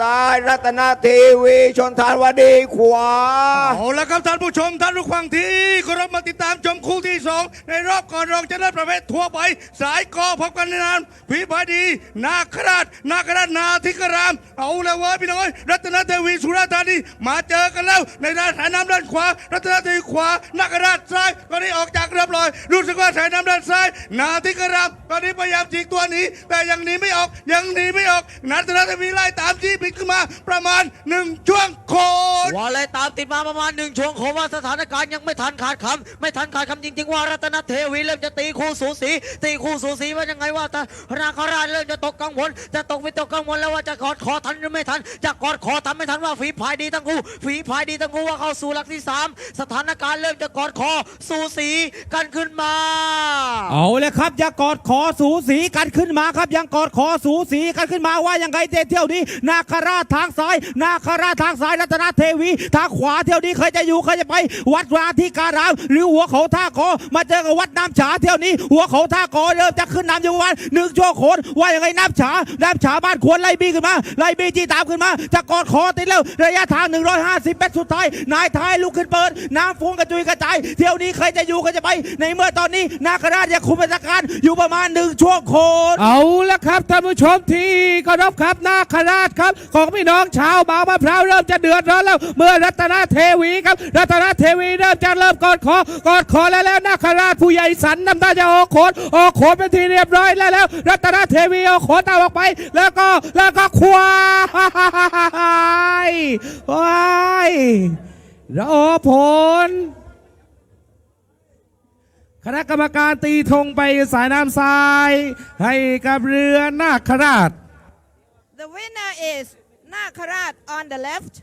ซ้าย รัตนทีวีชนทานวดีขวา เอาละครับท่านผู้ชมท่านผู้ฟังที่เคารพมาติดตามชมคู่ที่สองในรอบก่อนรองชนะเลิศประเภททั่วไปสายกอพบกันในนามผีพายดี นาคราช นาคราชนาธิกราม เอาละเว้ยพี่น้องเอ้ยรัตนเทวีสุราษฎร์ธานีมาเจอกันแล้วในด้านสายน้ำด้านขวา รัตนเทวีขวา นาคราชซ้ายตอนนี้ออกจากเรียบร้อยรู้สึกว่าสายน้ำด้านซ้าย นาธิกรามตอนนี้พยายามจิกตัวหนีแต่ยังหนีไม่ออกยังหนีไม่ออกรัตนเทวีไล่ตามจี้ปิดขึ้นมาประมาณหนึ่งช่วงโคตรว่าเลยตามติดมาประมาณหนึ่งช่วงโคว่าสถานการณ์ยังไม่ทันขาดคำไม่ทันขาดคำจริง ๆ ว่ารัตนเทวีเริ่มจะตีคู่สูสี ตีคู่สูสีว่ายังไงว่าแต่นาคราชเริ่มจะตกกังวลจะตกวิตกกังวลแล้วว่าจะกอดคอทันหรือไม่ทัน จะกอดคอทันไม่ทันว่าฝีพายดีทั้งคู่ฝีพายดีทั้งคู่ว่าเข้าสู่หลักที่สามสถานการณ์เริ่มจะกอดคอสูสีกันขึ้นมา เอาเลยครับอย่ากอดขอสูสีกันขึ้นมาครับยังกอดขอสูสีกันขึ้นมาว่ายังไงเที่ยวนี้นาคราชทางซ้าย นาคราชทางซ้ายรัตนเทวี ทางขวาเที่ยวนี้ใครจะอยู่ใครจะไป วัดวาที่การาม หรือหัวเขาท่าคอมาเจอกับวัดน้ำฉาเที่ยวนี้ หัวเขาท่าคอเริ่มจะขึ้นนำอยู่ประมาณหนึ่งชั่วโคนว่ายังไงน้ำฉาน้ำฉาบ้านควรไล่บีขึ้นมาไล่บีจีตามขึ้นมาจะกอดคอติดแล้วระยะทาง 150 เมตรสุดท้ายนายท้ายลุกขึ้นเปิด น้ำฟุ้งกระจุยกระจายเที่ยวนี้ใครจะอยู่ใครจะไป ในเมื่อตอนนี้นาคราชยังคุมราชการอยู่ประมาณหนึ่งชั่วโคนเอาละครับท่านผู้ชมที่เคารพครับนาคราชครับของพี่น้องชาวบางมะพร้าวเริ่มจะเดือดร้อนแล้ว เมื่อรัตนเทวีครับ รัตนเทวีเริ่มจะเริ่มกอดคอกอดคอแล้วแล้วนาคราชผู้ใหญ่สันนำตาจะออกโขนออกโขนเป็นทีเรียบร้อยแล้วแล้ว รัตนเทวีออกโขนตามออกไป แล้วก็แล้วก็ควายวายรอผลคณะกรรมการตีธงไปสายน้ำทราย ให้กับเรือนาคราช The winner is Nakarat on the left